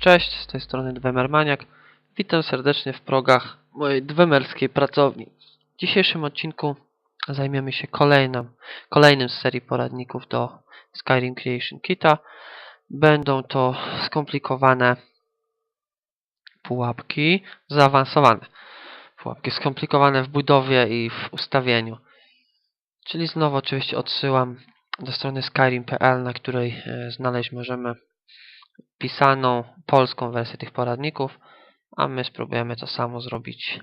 Cześć, z tej strony Dwemermaniak. Witam serdecznie w progach mojej dwemerskiej pracowni. W dzisiejszym odcinku zajmiemy się kolejnym, kolejnym z serii poradników do Skyrim Creation Kita. Będą to skomplikowane pułapki, zaawansowane pułapki, skomplikowane w budowie i w ustawieniu. Czyli znowu oczywiście odsyłam do strony skyrim.pl, na której e, znaleźć możemy pisaną polską wersję tych poradników, a my spróbujemy to samo zrobić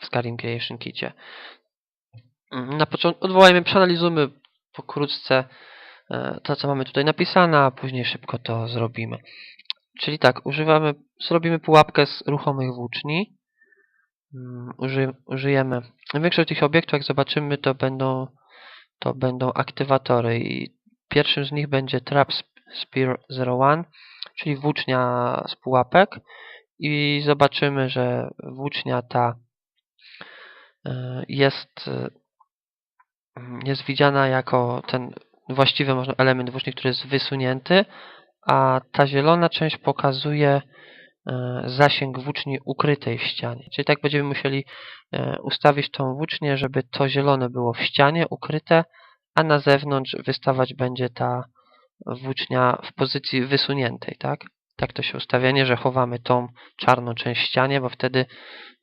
w Skyrim Creation Kicie. Mm, Na początku odwołajmy, przeanalizujmy pokrótce e, to, co mamy tutaj napisane, a później szybko to zrobimy. Czyli tak, używamy, zrobimy pułapkę z ruchomych włóczni. Mm, Uży, użyjemy. Większość tych obiektów, jak zobaczymy, to będą, to będą aktywatory i pierwszym z nich będzie Trap Spear 01, czyli włócznia z pułapek i zobaczymy, że włócznia ta e, jest, jest widziana jako ten właściwy można, element włóczni, który jest wysunięty, a ta zielona część pokazuje e, zasięg włóczni ukrytej w ścianie. Czyli tak będziemy musieli e, ustawić tą włócznię, żeby to zielone było w ścianie ukryte, a na zewnątrz wystawać będzie ta włócznia w pozycji wysuniętej, tak? Tak to się ustawia, nie, że chowamy tą czarną część ścianie, bo wtedy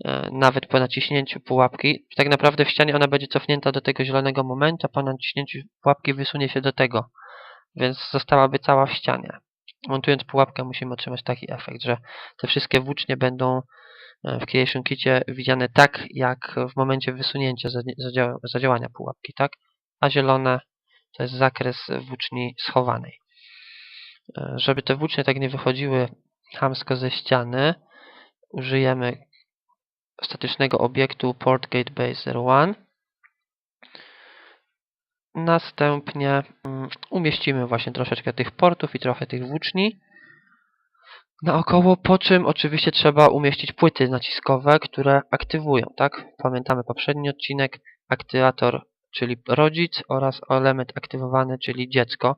e, nawet po naciśnięciu pułapki, tak naprawdę w ścianie ona będzie cofnięta do tego zielonego momentu, a po naciśnięciu pułapki wysunie się do tego, więc zostałaby cała w ścianie. Montując pułapkę musimy otrzymać taki efekt, że te wszystkie włócznie będą e, w Creation Kicie widziane tak, jak w momencie wysunięcia zadziała- zadziała- zadziałania pułapki, tak? A zielone to jest zakres włóczni schowanej. E, Żeby te włócznie tak nie wychodziły chamsko ze ściany, użyjemy statycznego obiektu PortGate Base 01. Następnie mm, umieścimy właśnie troszeczkę tych portów i trochę tych włóczni naokoło, po czym oczywiście trzeba umieścić płyty naciskowe, które aktywują, tak? Pamiętamy poprzedni odcinek, aktywator, czyli rodzic oraz element aktywowany, czyli dziecko.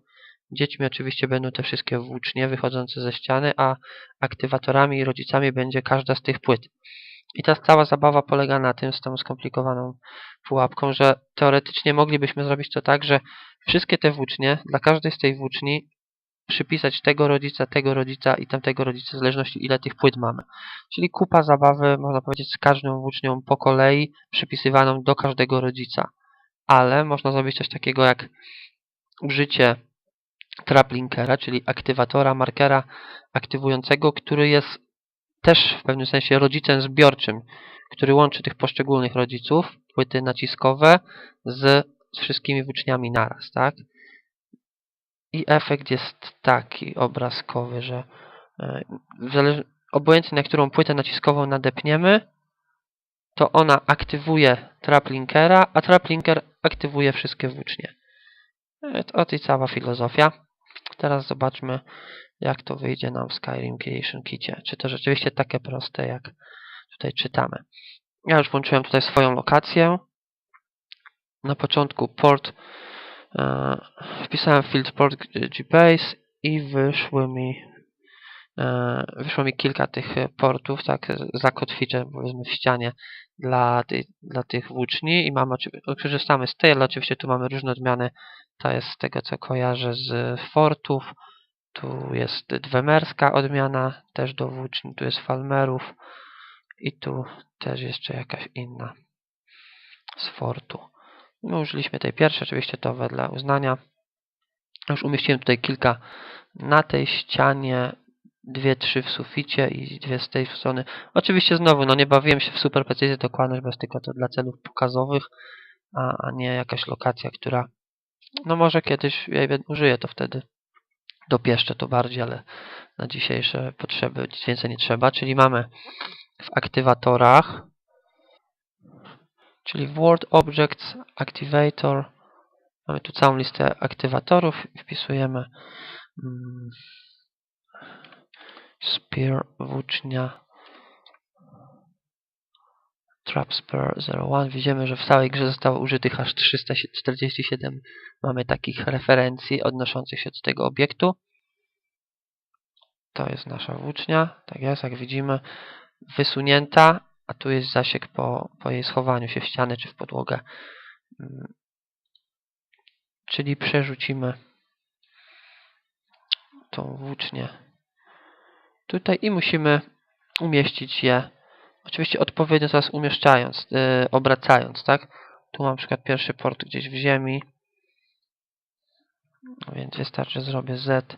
Dziećmi oczywiście będą te wszystkie włócznie wychodzące ze ściany, a aktywatorami i rodzicami będzie każda z tych płyt. I ta cała zabawa polega na tym, z tą skomplikowaną pułapką, że teoretycznie moglibyśmy zrobić to tak, że wszystkie te włócznie, dla każdej z tej włóczni przypisać tego rodzica, tego rodzica i tamtego rodzica, w zależności ile tych płyt mamy. Czyli kupa zabawy, można powiedzieć, z każdą włócznią po kolei, przypisywaną do każdego rodzica. Ale można zrobić coś takiego jak użycie traplinkera, czyli aktywatora, markera aktywującego, który jest też w pewnym sensie rodzicem zbiorczym, który łączy tych poszczególnych rodziców, płyty naciskowe z, z wszystkimi włóczniami naraz, tak? I efekt jest taki obrazkowy, że e, obojętnie na którą płytę naciskową nadepniemy, to ona aktywuje traplinkera, a traplinker aktywuje wszystkie włócznie. E, to- Oto i cała filozofia. Teraz zobaczmy, jak to wyjdzie nam w Skyrim Creation. Czy to rzeczywiście takie proste, jak tutaj czytamy. Ja już włączyłem tutaj swoją lokację. Na początku port e, wpisałem field port gbase i wyszły mi e, wyszło mi kilka tych portów, tak, zakotwiczę powiedzmy w ścianie dla, tej, dla tych włóczni i mamy korzystamy z ale oczywiście tu mamy różne odmiany. Ta jest z tego co kojarzę z fortów. Tu jest dwemerska odmiana też do włóczni, tu jest falmerów i tu też jeszcze jakaś inna z fortu. My użyliśmy tej pierwszej, oczywiście to wedle uznania. Już umieściłem tutaj kilka na tej ścianie, dwie, trzy w suficie i dwie z tej strony. Oczywiście znowu, no nie bawiłem się w super precyzję, dokładność, bo jest tylko to dla celów pokazowych, a, a nie jakaś lokacja, która no może kiedyś ja użyję to wtedy. Dopieszczę to bardziej, ale na dzisiejsze potrzeby nic więcej nie trzeba. Czyli mamy w aktywatorach, czyli Word Objects Activator. Mamy tu całą listę aktywatorów wpisujemy mm, Spear włócznia Trap Spear 01. Widzimy, że w całej grze zostało użytych aż 347 mamy takich referencji odnoszących się do tego obiektu. To jest nasza włócznia, tak jest, jak widzimy, wysunięta, a tu jest zasięg po, po jej schowaniu się w ścianę czy w podłogę. Mm. Czyli przerzucimy tą włócznię tutaj i musimy umieścić je, oczywiście odpowiednio teraz umieszczając, yy, obracając, tak? Tu mam na przykład pierwszy port gdzieś w ziemi, więc wystarczy, zrobię Z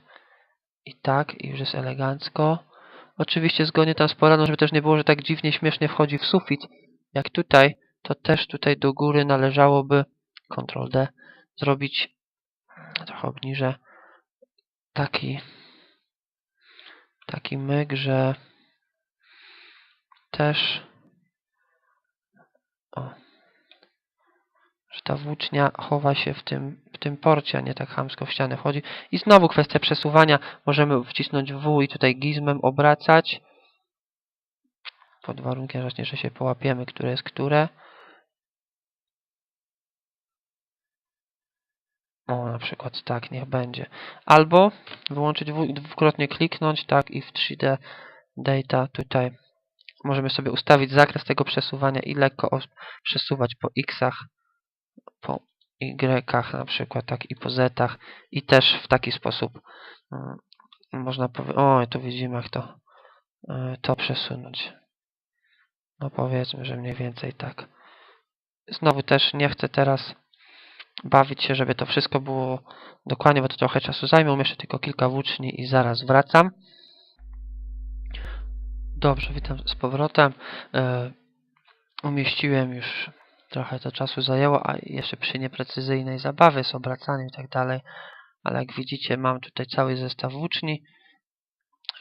i tak, i już jest elegancko. Oczywiście zgodnie z poradą, żeby też nie było, że tak dziwnie, śmiesznie wchodzi w sufit, jak tutaj, to też tutaj do góry należałoby Ctrl D zrobić trochę obniżę taki taki myk, że też o, że ta włócznia chowa się w tym, w tym porcie, a nie tak chamsko w ścianę wchodzi. I znowu kwestia przesuwania. Możemy wcisnąć W i tutaj gizmem obracać. Pod warunkiem właśnie, że się połapiemy, które jest które. O, na przykład tak, niech będzie. Albo wyłączyć dwukrotnie kliknąć, tak, i w 3D Data tutaj możemy sobie ustawić zakres tego przesuwania i lekko przesuwać po X-ach, po Y na przykład, tak, i po Z-ach i też w taki sposób mm, można powiedzieć, o, tu widzimy jak to, y, to przesunąć. No powiedzmy, że mniej więcej tak. Znowu też nie chcę teraz bawić się, żeby to wszystko było dokładnie, bo to trochę czasu zajmie. Umieszczę tylko kilka włóczni i zaraz wracam. Dobrze, witam z powrotem. E, umieściłem już, trochę to czasu zajęło, a jeszcze przy nieprecyzyjnej zabawy z obracaniem i tak dalej. Ale jak widzicie, mam tutaj cały zestaw włóczni.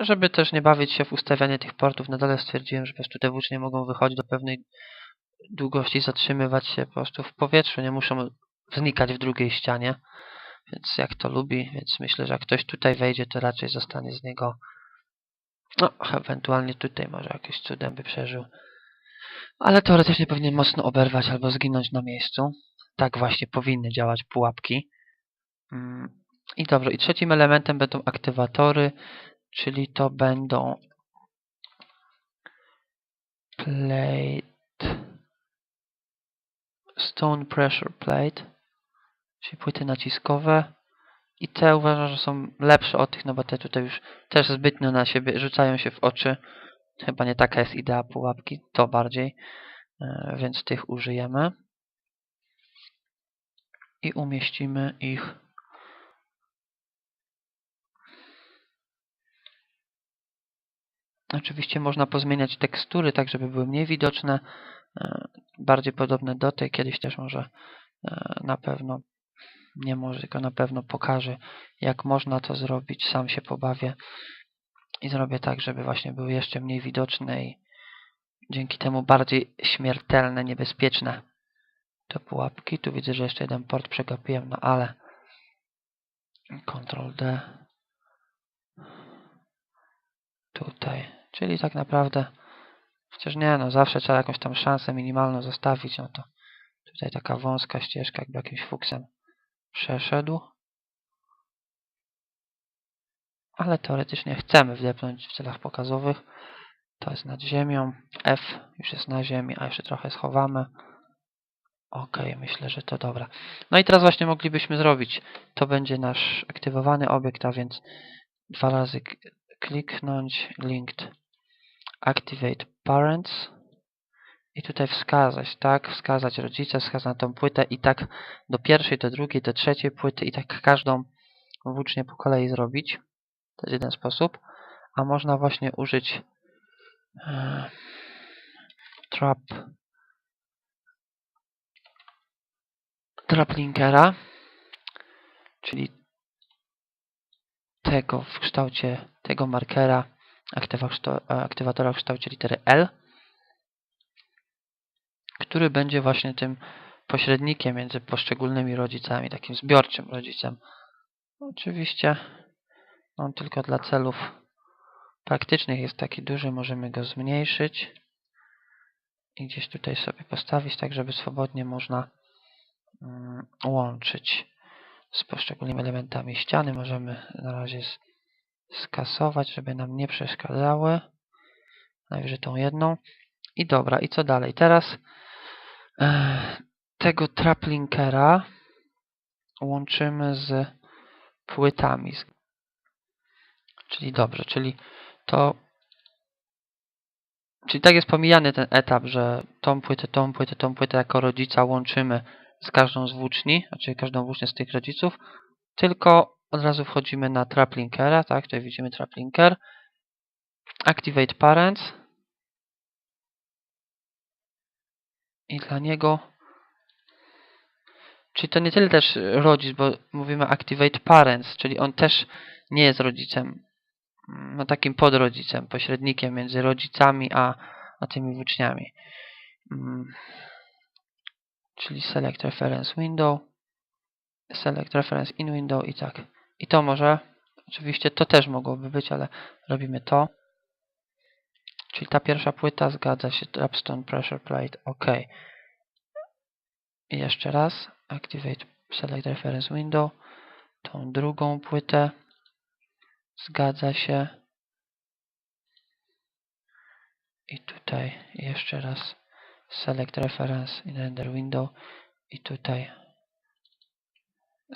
Żeby też nie bawić się w ustawianie tych portów, na dole stwierdziłem, że po prostu te włócznie mogą wychodzić do pewnej długości, zatrzymywać się po prostu w powietrzu, nie muszą znikać w drugiej ścianie. Więc jak to lubi, więc myślę, że jak ktoś tutaj wejdzie, to raczej zostanie z niego no, ewentualnie tutaj może jakiś cudem by przeżył. Ale teoretycznie powinien mocno oberwać albo zginąć na miejscu. Tak właśnie powinny działać pułapki. Mm, I dobrze, i trzecim elementem będą aktywatory, czyli to będą plate, stone pressure plate czyli płyty naciskowe. I te uważam, że są lepsze od tych, no bo te tutaj już też zbytnio na siebie rzucają się w oczy. Chyba nie taka jest idea pułapki, to bardziej, e, więc tych użyjemy. I umieścimy ich Oczywiście można pozmieniać tekstury, tak żeby były mniej widoczne, e, bardziej podobne do tej. Kiedyś też może e, na pewno nie może, tylko na pewno pokażę, jak można to zrobić. Sam się pobawię i zrobię tak, żeby właśnie były jeszcze mniej widoczne i dzięki temu bardziej śmiertelne, niebezpieczne te pułapki. Tu widzę, że jeszcze jeden port przegapiłem, no ale Ctrl D tutaj, czyli tak naprawdę chociaż nie, no zawsze trzeba jakąś tam szansę minimalną zostawić, no to tutaj taka wąska ścieżka jakby jakimś fuksem przeszedł. Ale teoretycznie chcemy wdepnąć w celach pokazowych. To jest nad ziemią. F już jest na ziemi, a jeszcze trochę schowamy. Ok, myślę, że to dobra. No i teraz właśnie moglibyśmy zrobić. To będzie nasz aktywowany obiekt, a więc dwa razy kliknąć linked activate parents i tutaj wskazać, tak, wskazać rodzica, wskazać na tą płytę i tak do pierwszej, do drugiej, do trzeciej płyty i tak każdą włócznię po kolei zrobić. To jest jeden sposób. A można właśnie użyć e, trap trap linkera, czyli tego w kształcie tego markera aktywatora w kształcie litery L który będzie właśnie tym pośrednikiem między poszczególnymi rodzicami, takim zbiorczym rodzicem. Oczywiście on tylko dla celów praktycznych jest taki duży, możemy go zmniejszyć i gdzieś tutaj sobie postawić, tak żeby swobodnie można mm, łączyć z poszczególnymi elementami ściany. Możemy na razie skasować, żeby nam nie przeszkadzały. Najwyżej tą jedną. I dobra, i co dalej? Teraz tego traplinkera łączymy z płytami. Czyli dobrze, czyli to Czyli tak jest pomijany ten etap, że tą płytę, tą płytę, tą płytę jako rodzica łączymy z każdą z włóczni, znaczy każdą włócznię z tych rodziców, tylko od razu wchodzimy na traplinkera, tak, tutaj widzimy traplinker, activate parents i dla niego Czyli to nie tyle też rodzic, bo mówimy activate parents, czyli on też nie jest rodzicem, no takim podrodzicem, pośrednikiem między rodzicami a, a tymi włóczniami. Mm. Czyli select reference window, select reference in window i tak. I to może, oczywiście to też mogłoby być, ale robimy to. Czyli ta pierwsza płyta zgadza się, Trapstone Pressure Plate, OK. I jeszcze raz, Activate Select Reference Window. Tą drugą płytę zgadza się. I tutaj jeszcze raz Select Reference in Render Window. I tutaj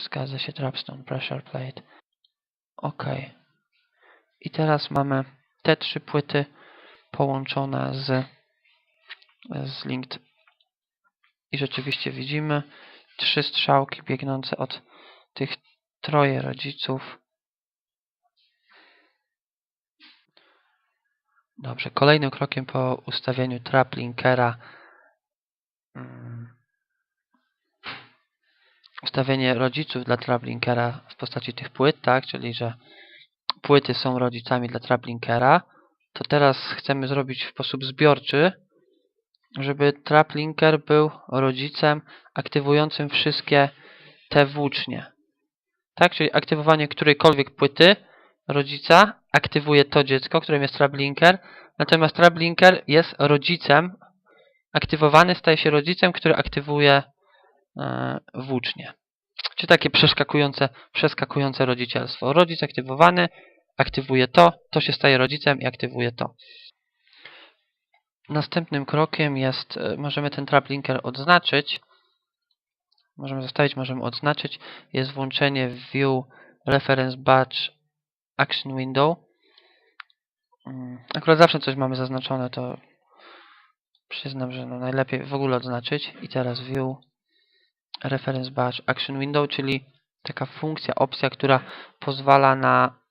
zgadza się Trapstone Pressure Plate. OK. I teraz mamy te trzy płyty połączone z, z linked. I rzeczywiście widzimy trzy strzałki biegnące od tych troje rodziców. Dobrze, kolejnym krokiem po ustawieniu trap linkera um, ustawienie rodziców dla trap linkera w postaci tych płyt, tak, czyli że płyty są rodzicami dla trap linkera, to teraz chcemy zrobić w sposób zbiorczy żeby traplinker był rodzicem aktywującym wszystkie te włócznie. Tak, czyli aktywowanie którejkolwiek płyty rodzica aktywuje to dziecko, którym jest traplinker, natomiast traplinker jest rodzicem, aktywowany staje się rodzicem, który aktywuje e, włócznie. Czy takie przeskakujące, przeskakujące rodzicielstwo. Rodzic aktywowany aktywuje to, to się staje rodzicem i aktywuje to. Następnym krokiem jest, e, możemy ten trap linker odznaczyć. Możemy zostawić, możemy odznaczyć. Jest włączenie View Reference Batch Action Window. Mm, akurat zawsze coś mamy zaznaczone, to przyznam, że no najlepiej w ogóle odznaczyć. I teraz View Reference Batch Action Window, czyli taka funkcja, opcja, która pozwala na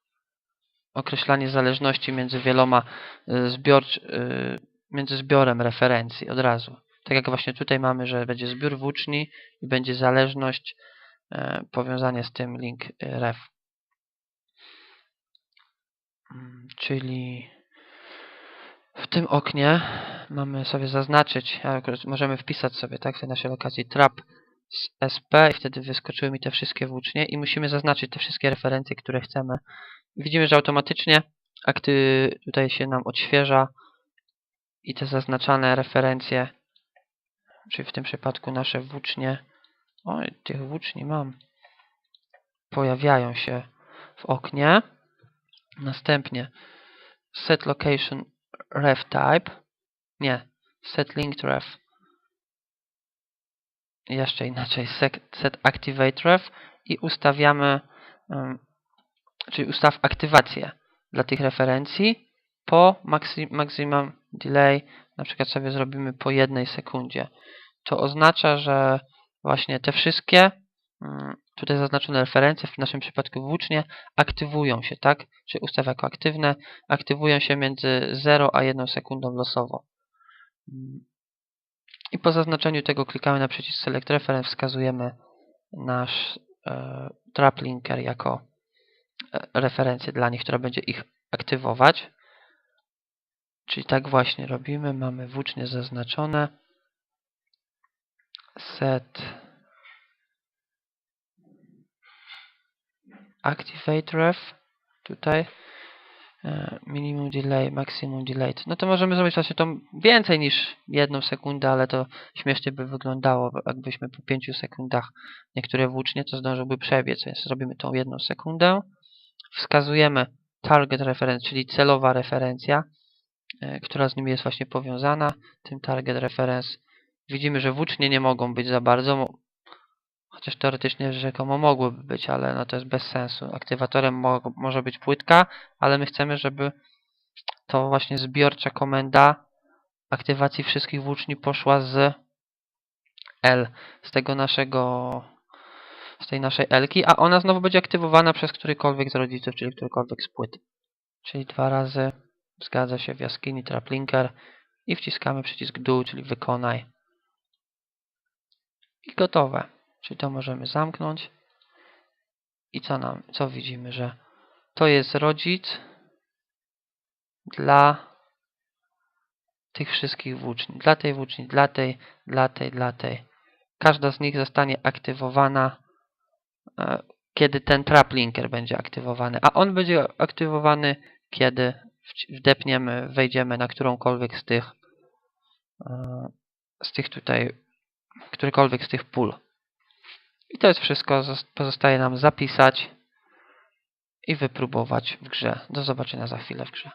określanie zależności między wieloma e, zbiorcz, e, między zbiorem referencji od razu. Tak jak właśnie tutaj mamy, że będzie zbiór włóczni i będzie zależność, e, powiązanie z tym link e, ref. Mm, czyli w tym oknie mamy sobie zaznaczyć, możemy wpisać sobie tak, w naszej lokacji trap z SP i wtedy wyskoczyły mi te wszystkie włócznie i musimy zaznaczyć te wszystkie referencje, które chcemy. Widzimy, że automatycznie akty tutaj się nam odświeża i te zaznaczane referencje, czyli w tym przypadku nasze włócznie, oj, tych włóczni mam, pojawiają się w oknie. Następnie set location ref type, nie, set linked ref, jeszcze inaczej, set, activate ref i ustawiamy, czyli ustaw aktywację dla tych referencji po maximum delay na przykład sobie zrobimy po jednej sekundzie. To oznacza, że właśnie te wszystkie mm, tutaj zaznaczone referencje, w naszym przypadku włócznie, aktywują się, tak? Czyli ustaw jako aktywne, aktywują się między 0 a 1 sekundą losowo. I po zaznaczeniu tego klikamy na przycisk Select Reference, wskazujemy nasz e, trap linker jako e, referencję dla nich, która będzie ich aktywować. Czyli tak właśnie robimy. Mamy włócznie zaznaczone. Set activate ref tutaj minimum delay, maximum delay. No to możemy zrobić właśnie to więcej niż jedną sekundę, ale to śmiesznie by wyglądało, jakbyśmy po 5 sekundach niektóre włócznie to zdążyłby przebiec, więc zrobimy tą jedną sekundę. Wskazujemy target reference, czyli celowa referencja, e, która z nim jest właśnie powiązana, tym target reference. Widzimy, że włócznie nie mogą być za bardzo, chociaż teoretycznie rzekomo mogłyby być, ale no to jest bez sensu. Aktywatorem mo może być płytka, ale my chcemy, żeby to właśnie zbiorcza komenda aktywacji wszystkich włóczni poszła z L, z tego naszego, z tej naszej L-ki, a ona znowu będzie aktywowana przez którykolwiek z rodziców, czyli którykolwiek z płyt. Czyli dwa razy zgadza się w jaskini traplinker i wciskamy przycisk dół, czyli wykonaj. I gotowe. Czyli to możemy zamknąć. I co nam, co widzimy, że to jest rodzic dla tych wszystkich włóczni. Dla tej włóczni, dla tej, dla tej, dla tej. Każda z nich zostanie aktywowana, e, kiedy ten trap linker będzie aktywowany, a on będzie aktywowany, kiedy wdepniemy, wejdziemy na którąkolwiek z tych, e, z tych tutaj, którykolwiek z tych pól. I to jest wszystko. Zos- Pozostaje nam zapisać i wypróbować w grze. Do zobaczenia za chwilę w grze.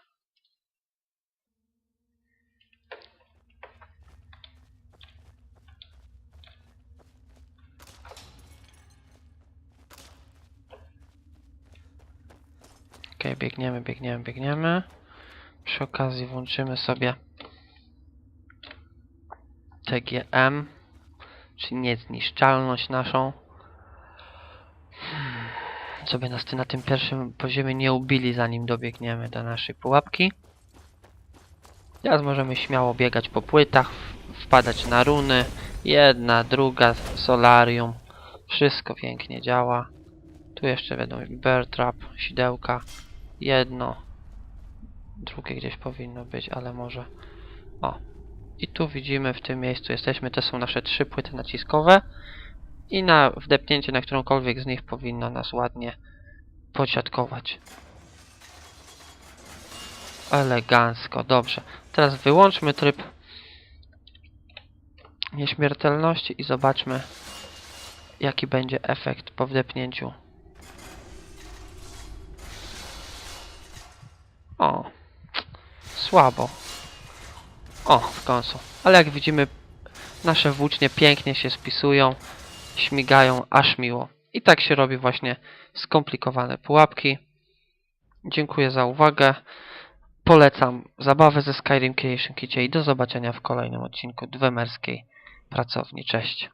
Ok, biegniemy, biegniemy, biegniemy. Przy okazji włączymy sobie TGM, czyli niezniszczalność naszą. Żeby nas ty na tym pierwszym poziomie nie ubili, zanim dobiegniemy do naszej pułapki. Teraz możemy śmiało biegać po płytach, wpadać na runy. Jedna, druga, solarium. Wszystko pięknie działa. Tu jeszcze będą bear trap, sidełka. Jedno. Drugie gdzieś powinno być, ale może... O. I tu widzimy, w tym miejscu jesteśmy. To są nasze trzy płyty naciskowe. I na wdepnięcie na którąkolwiek z nich powinno nas ładnie pociatkować. Elegancko, dobrze. Teraz wyłączmy tryb nieśmiertelności i zobaczmy, jaki będzie efekt po wdepnięciu. O, słabo. O, w końcu. Ale jak widzimy, nasze włócznie pięknie się spisują, śmigają aż miło. I tak się robi właśnie skomplikowane pułapki. Dziękuję za uwagę. Polecam zabawę ze Skyrim Creation Kicie i do zobaczenia w kolejnym odcinku Dwemerskiej Pracowni. Cześć.